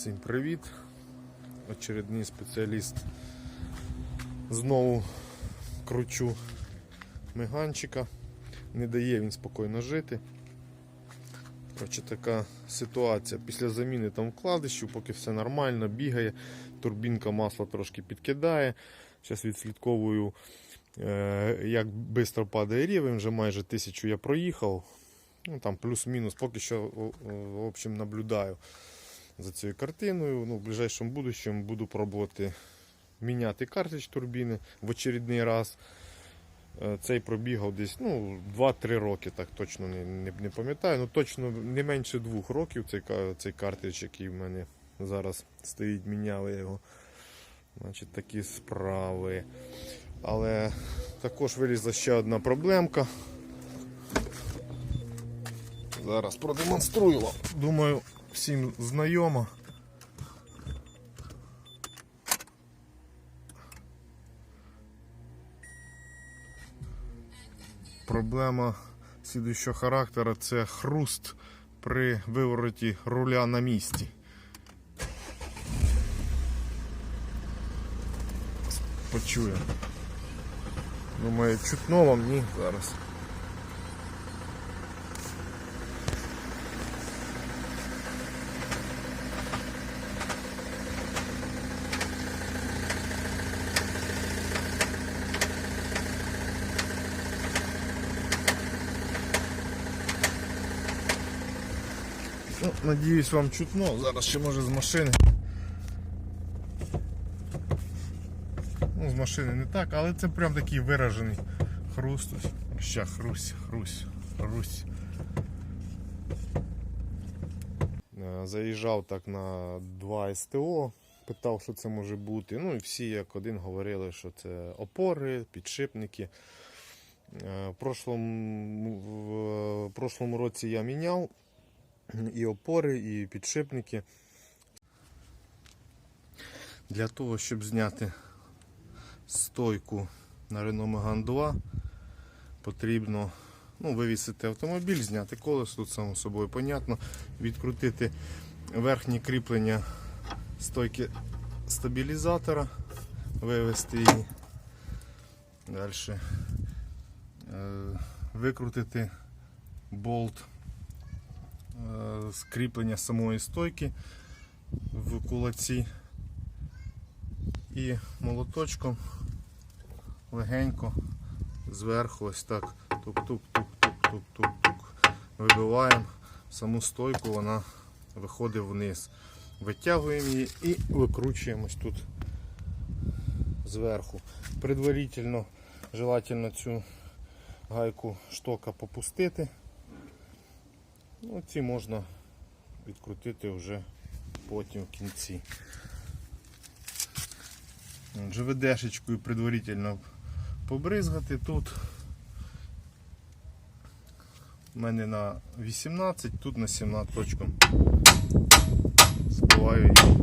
Всім привіт! Очередний спеціаліст. Знову кручу миганчика. Не дає він спокійно жити. Коротше, така ситуація. Після заміни там вкладишів, поки все нормально, бігає, турбінка масла трошки підкидає. Зараз відслідковую, е, як швидко падає рівень, вже майже тисячу я проїхав. Ну, там плюс-мінус, поки що в общем, наблюдаю за цією картиною. Ну, в ближайшому будущому буду пробувати міняти картридж турбіни в очередний раз. Е, Цей пробігав десь ну, 2-3 роки, так точно не, не, не пам'ятаю. Ну точно не менше двох років цей, цей картридж, який в мене зараз стоїть, міняли його. Значить, такі справи. Але також вилізла ще одна проблемка. Зараз продемонструю вам. Думаю, всім знайомо. Проблема слідуючого характеру це хруст при вивороті руля на місці. Почує. Думаю, чутно вам ні зараз. Ну, надіюсь, вам чутно. Зараз ще може з машини. Ну, з машини не так, але це прям такий виражений хруст. Ща хрусь, хрусь, хрусь. Е, Заїжджав так на 2 СТО, питав, що це може бути. Ну і всі як один говорили, що це опори, підшипники. Е, В прошлому, в прошлому році я міняв і опори, і підшипники. Для того, щоб зняти стойку на Renault Megane 2, потрібно ну, вивісити автомобіль, зняти колесо, тут само собою понятно, відкрутити верхнє кріплення стойки стабілізатора, вивести її. Далі викрутити болт е, скріплення самої стойки в кулаці і молоточком легенько зверху ось так тук-тук-тук-тук-тук-тук вибиваємо саму стойку, вона виходить вниз. Витягуємо її і викручуємось тут зверху. Предварительно желательно цю гайку штока попустити. Ну, ці можна відкрутити вже потім в кінці. ЖВДшечкою предварительно побризгати тут. У мене на 18, тут на 17 точком. Збиваю її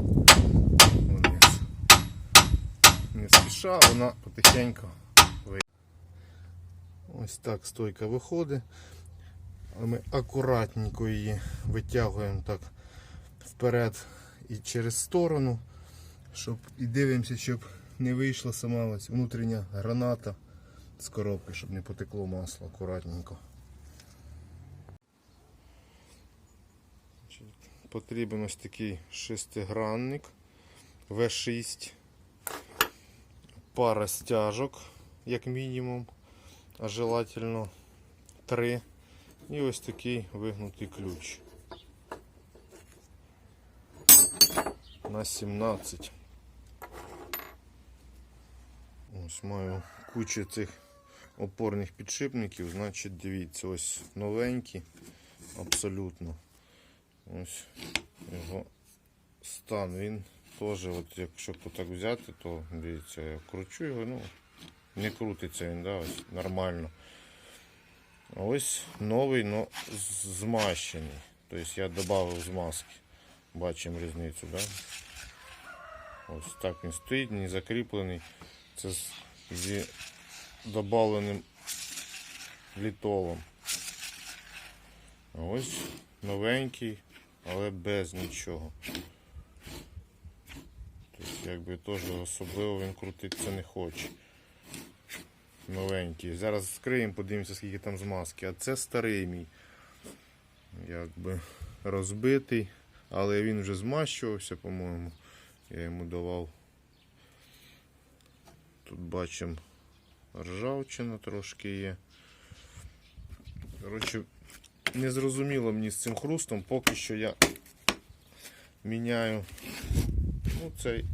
вниз. Не спіша, вона потихеньку вийде. Ось так стойка виходить. Ми акуратненько її витягуємо так вперед і через сторону, щоб і дивимося, щоб не вийшла сама ось внутрішня граната з коробки, щоб не потекло масло акуратненько. Потрібен ось такий шестигранник В6, пара стяжок, як мінімум, а желательно три. І ось такий вигнутий ключ. На 17. Ось маю кучу цих опорних підшипників, значить дивіться, ось новенькі, абсолютно. Ось його стан. Він теж, от якщо так взяти, то дивіться, я кручу його, ну не крутиться він, да, ось нормально. Ось новий, но змащений. Тобто я додав змазки. Бачимо різницю, да? Ось так він стоїть, не закріплений. Це зі додавленим літолом. Ось новенький, але без нічого. якби теж особливо він крутитися не хоче. Новенький. Зараз скриємо, подивимося, скільки там змазки. А це старий мій. Якби розбитий, але він вже змащувався, по-моєму. Я йому давав. Тут бачимо ржавчина трошки є. Коротше, не зрозуміло мені з цим хрустом, поки що я міняю. Ну, цей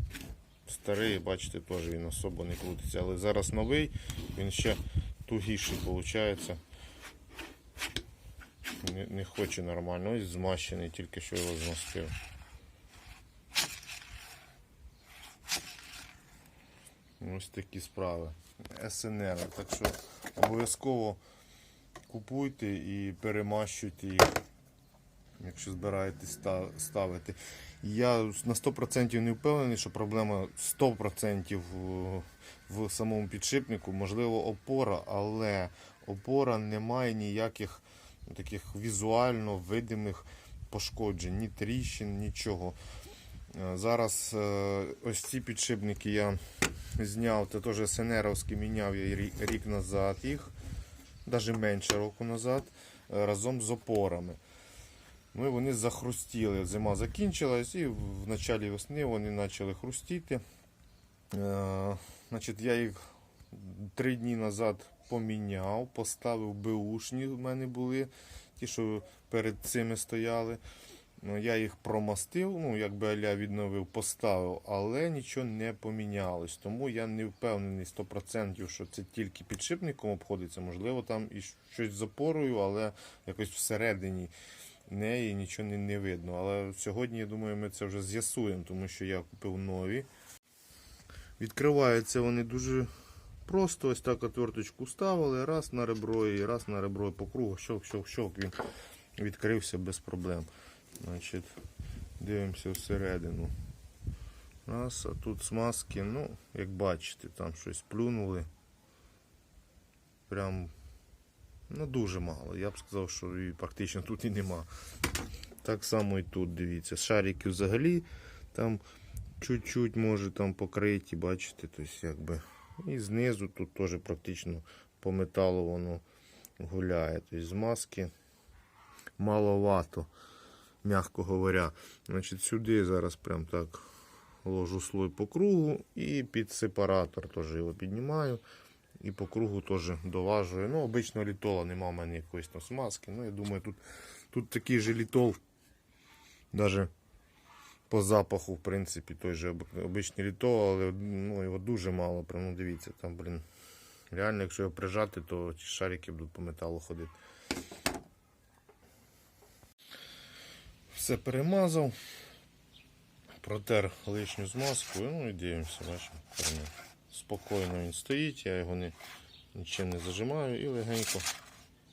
старий, бачите, теж він особо не крутиться. Але зараз новий, він ще тугіший виходить. Не, не хоче нормально. Ось змащений, тільки що його змастив. Ось такі справи. СНР. Так що обов'язково купуйте і перемащуйте їх, якщо збираєтесь ставити. Я на 100% не впевнений, що проблема 100% в, в самому підшипнику, можливо, опора, але опора не має ніяких таких візуально видимих пошкоджень, ні тріщин, нічого. Е, Зараз е, ось ці підшипники я зняв, це теж СНРовські міняв я рік, назад їх, навіть менше року назад, е, разом з опорами. Ну і вони захрустіли. Зима закінчилась і в началі весни вони почали хрустіти. Е, значить, я їх три дні назад поміняв, поставив беушні в мене були, ті, що перед цими стояли. Ну, я їх промастив, ну, якби аля відновив, поставив, але нічого не помінялось. Тому я не впевнений 100%, що це тільки підшипником обходиться. Можливо, там і щось з опорою, але якось всередині неї нічого не, не видно. Але сьогодні, я думаю, ми це вже з'ясуємо, тому що я купив нові. Відкриваються вони дуже просто. Ось так отверточку ставили, раз на ребро і раз на ребро по кругу. Щок, щок, щок, він відкрився без проблем. Значить, дивимося всередину. Раз, а тут смазки, ну, як бачите, там щось плюнули. Прям ну, дуже мало. Я б сказав, що і практично тут і нема. Так само і тут, дивіться. Шарики взагалі там чуть-чуть може там покриті, бачите, тобто якби. І знизу тут теж практично по металу воно гуляє. Тобто змазки маловато м'яко говоря. Значить, сюди зараз прям так ложу слой по кругу і під сепаратор теж його піднімаю. І по кругу теж доважую. Ну, обично літола нема в мене якоїсь там смазки. Ну, я думаю, тут, тут такий же літол, навіть по запаху, в принципі, той же об- обичний літол, але ну, його дуже мало. Ну, дивіться, там, блін. Реально, якщо його прижати, то ті шарики будуть по металу ходити. Все перемазав, протер лишню змазку, ну і дивимося, бачимо. Спокійно він стоїть, я його не, нічим не зажимаю і легенько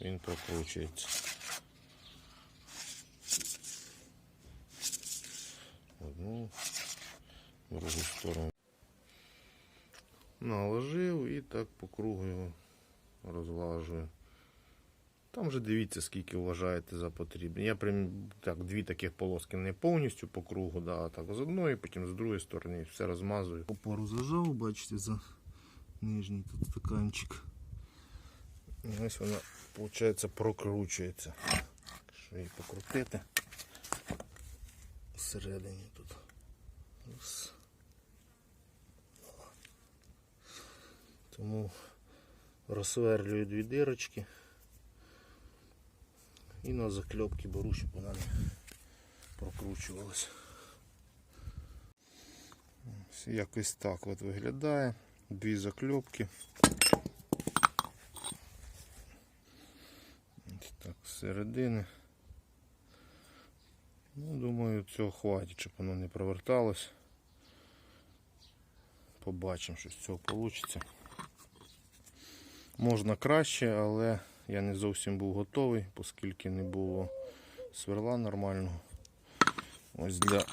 він прокручується. Одну, другу сторону. Наложив і так по кругу його розлажую. Там вже дивіться, скільки вважаєте за потрібне. Я прям так, дві таких полоски не повністю по кругу, да, а так з одної, потім з другої сторони все розмазую. Опору зажав, бачите, за нижній тут стаканчик. І ось вона, виходить, прокручується. Що її покрутити всередині тут. Раз. Тому розсверлюю дві дирочки. І на закльопки беру, щоб вона не прокручувалась. Якось так от виглядає. Дві закльопки. Ось так, з середини. Ну, думаю, цього хватить, щоб воно не проверталось. Побачимо, що з цього вийде. Можна краще, але я не зовсім був готовий, оскільки не було сверла нормального. Ось для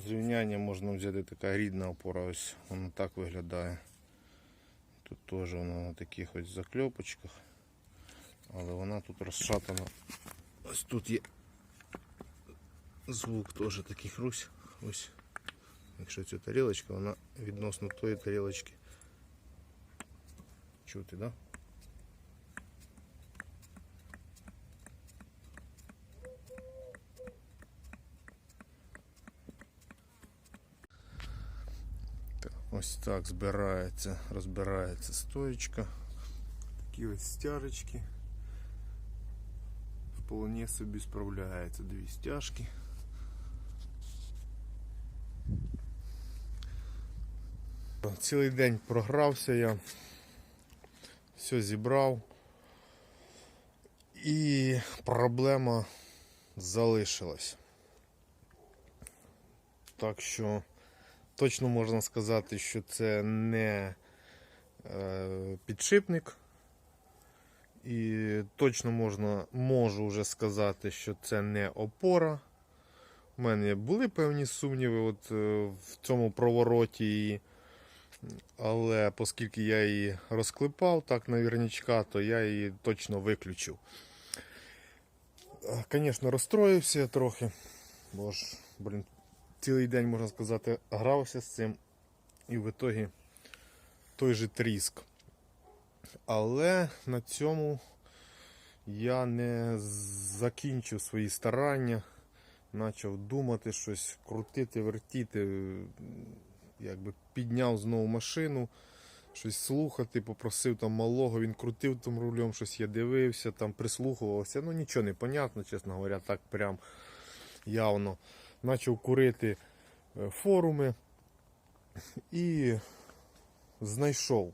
зрівняння можна взяти така рідна опора, ось вона так виглядає. Тут теж вона на таких ось закльопочках, але вона тут розшатана. Ось тут є звук теж такий хрусь. Ось Якщо ця тарілочка, вона відносно тої тарілочки. Чути, да? Ось так збирається, розбирається стоечка. Такі ось стяжечки. Вполне собі справляється дві стяжки. Цілий день програвся я, все зібрав. І проблема залишилась. Так що точно можна сказати, що це не е, підшипник. І точно можна, можу вже сказати, що це не опора. У мене були певні сумніви от, е, в цьому провороті її. Але оскільки я її розклепав так навернячка, то я її точно виключив. Звісно, розстроївся трохи, бо ж, блін, цілий день, можна сказати, грався з цим і в ітогі той же тріск. Але на цьому я не закінчив свої старання, почав думати щось, крутити, вертіти, якби підняв знову машину, щось слухати, попросив там малого, він крутив там рулем, щось я дивився, там прислухувався. Ну нічого не понятно, чесно говоря, так прям явно. Почав курити е, форуми і знайшов,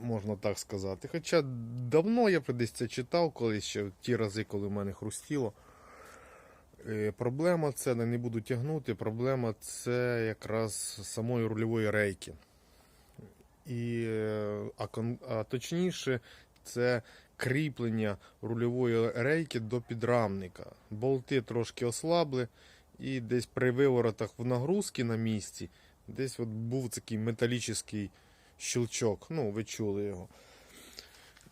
можна так сказати. Хоча давно я десь це читав, колись ще в ті рази, коли в мене хрустіло. Е, Проблема це не буду тягнути. Проблема це якраз самої рульової рейки. І, е, а, а точніше, це кріплення рульової рейки до підрамника. Болти трошки ослабли, і десь при виворотах в нагрузки на місці, десь от був такий металічний щелчок. Ну, ви чули його.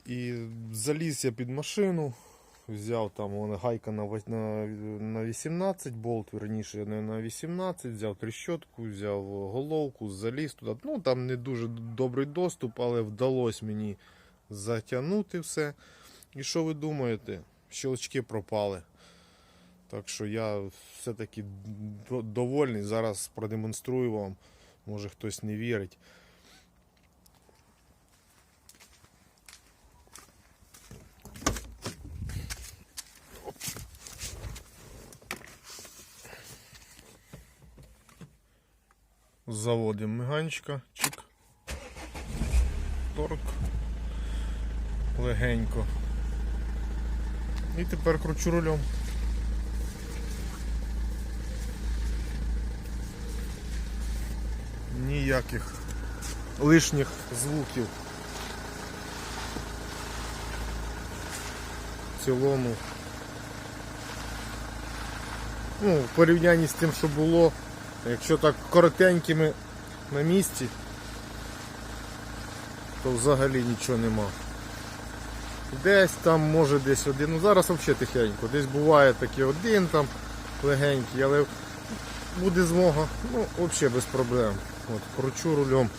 І заліз я під машину, взяв там вона гайка на, на, на 18 болт, верніше на 18, взяв трещотку, взяв головку, заліз туди. Ну там не дуже добрий доступ, але вдалося мені затягнути все. І що ви думаєте? Щелчки пропали. Так що я все-таки довольний. Зараз продемонструю вам. Може хтось не вірить. Заводимо миганчика, чик. Торк. Легенько. І тепер кручу рулем. Ніяких лишніх звуків. В цілому. Ну, в порівнянні з тим, що було, якщо так коротенькими на місці, то взагалі нічого нема. Десь там, може десь один. Ну зараз взагалі тихенько. Десь буває такий один там легенький, але буде змога, ну, взагалі без проблем. От, кручу рулем.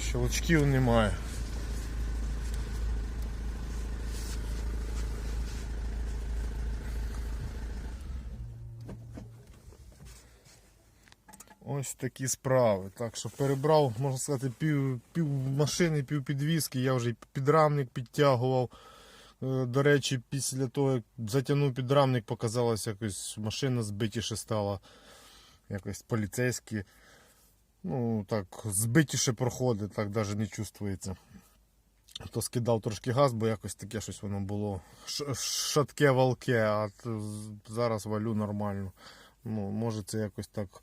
Щелчків немає. Ось такі справи. Так що перебрав, можна сказати, пів, пів машини, пів підвіски. Я вже підрамник підтягував. Е, До речі, після того, як затягнув підрамник, показалось якось машина збитіше стала. Якось поліцейські. Ну, так, збитіше проходить, так навіть не чувствується. То скидав трошки газ, бо якось таке щось воно було шатке валке, а зараз валю нормально. Ну, може це якось так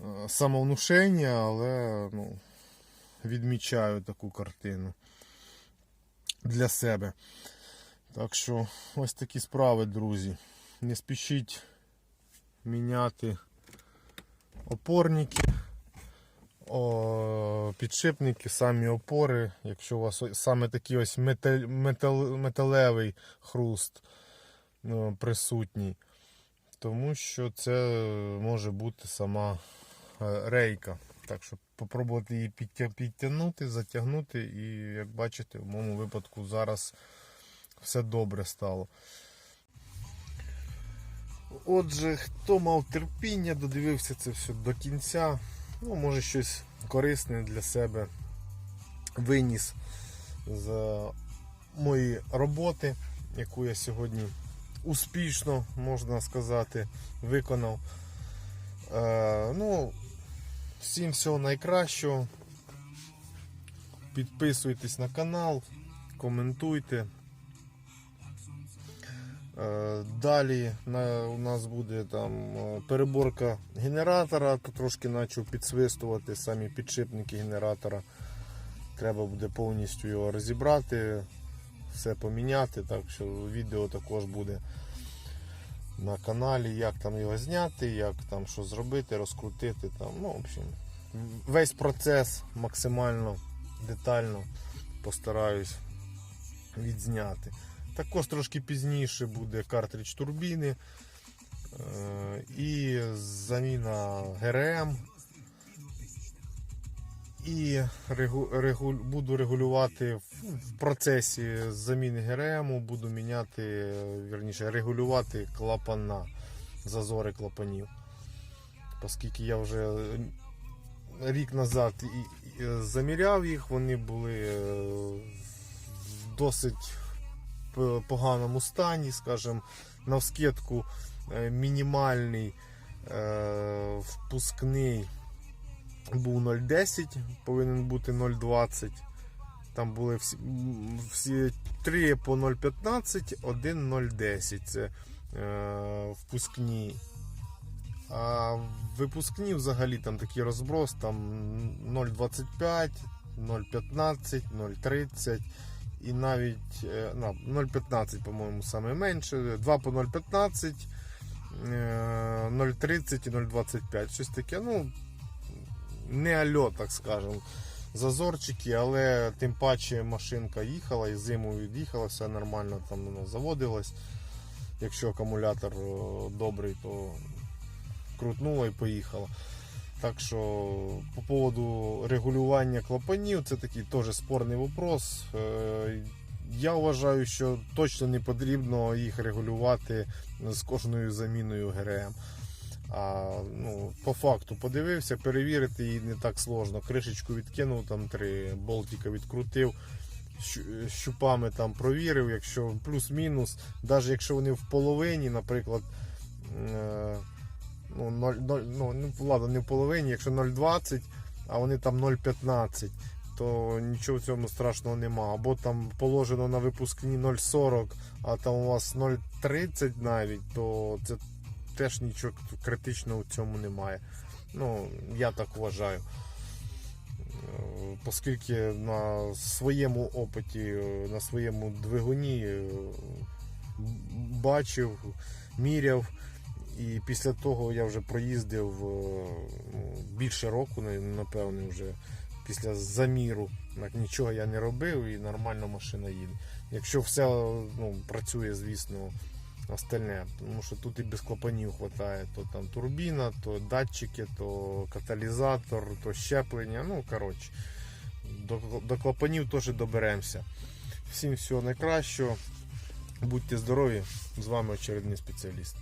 е, самовнушення, але ну, відмічаю таку картину для себе. Так що ось такі справи, друзі. Не спішіть міняти опорники, підшипники, самі опори. Якщо у вас саме такий ось метал, метал, металевий хруст, е, присутній, тому що це може бути сама е, рейка. Так що попробувати її підтя- підтягнути, затягнути, і як бачите, в моєму випадку зараз все добре стало. Отже, хто мав терпіння, додивився це все до кінця, ну, може щось корисне для себе виніс з моєї роботи, яку я сьогодні успішно, можна сказати, виконав. Е, ну, всім всього найкращого. Підписуйтесь на канал, коментуйте. Е, Далі у нас буде там е, переборка генератора, то трошки почав підсвистувати самі підшипники генератора. Треба буде повністю його розібрати, все поміняти, так що відео також буде на каналі, як там його зняти, як там що зробити, розкрутити. Там, ну, в общем, весь процес максимально детально постараюсь відзняти. Також трошки пізніше буде картридж турбіни е, і заміна ГРМ. І регу, буду регулювати в, процесі заміни ГРМ, буду міняти, вірніше, регулювати клапана, зазори клапанів. Оскільки я вже рік назад заміряв їх, вони були е, в досить поганому стані, скажімо, навскидку е, мінімальний е, впускний був 0,10, повинен бути 0,20. Там були всі, всі 3 по 0,15, 1 0,10. Це е, впускні. А випускні взагалі там такий розброс, там 0,25, 0,15, 0,30 і навіть е, на, 0,15, по-моєму, саме менше. 2 по 0,15, е, 0,30 і 0,25. Щось таке, ну, не альо, так скажемо. Зазорчики, але тим паче машинка їхала і зимою від'їхала, все нормально там заводилось. Якщо акумулятор е, добрий, то крутнуло і поїхало. Так що по поводу регулювання клапанів, це такий теж спорний вопрос. Е, Я вважаю, що точно не потрібно їх регулювати з кожною заміною ГРМ. А ну, по факту подивився, перевірити її не так сложно. Кришечку відкинув, там три болтика відкрутив, щупами там провірив, якщо плюс-мінус, навіть якщо вони в половині, наприклад, е, ну, 0, 0, ну, ну, ладно, не в половині, якщо 0,20, а вони там 0,15, то нічого в цьому страшного нема. Або там положено на випускні 0,40, а там у вас 0,30 навіть, то це теж нічого критичного в цьому немає. Ну, я так вважаю. Оскільки на своєму опиті, на своєму двигуні е, бачив, міряв, і після того я вже проїздив е, ну, більше року, напевне, вже після заміру. Нічого я не робив і нормально машина їде. Якщо все ну, працює, звісно, остальне, тому що тут і без клапанів вистачає, то там турбіна, то датчики, то каталізатор, то щеплення. Ну, коротше, до, до клапанів теж доберемося. Всім всього найкращого. Будьте здорові! З вами очередний спеціаліст.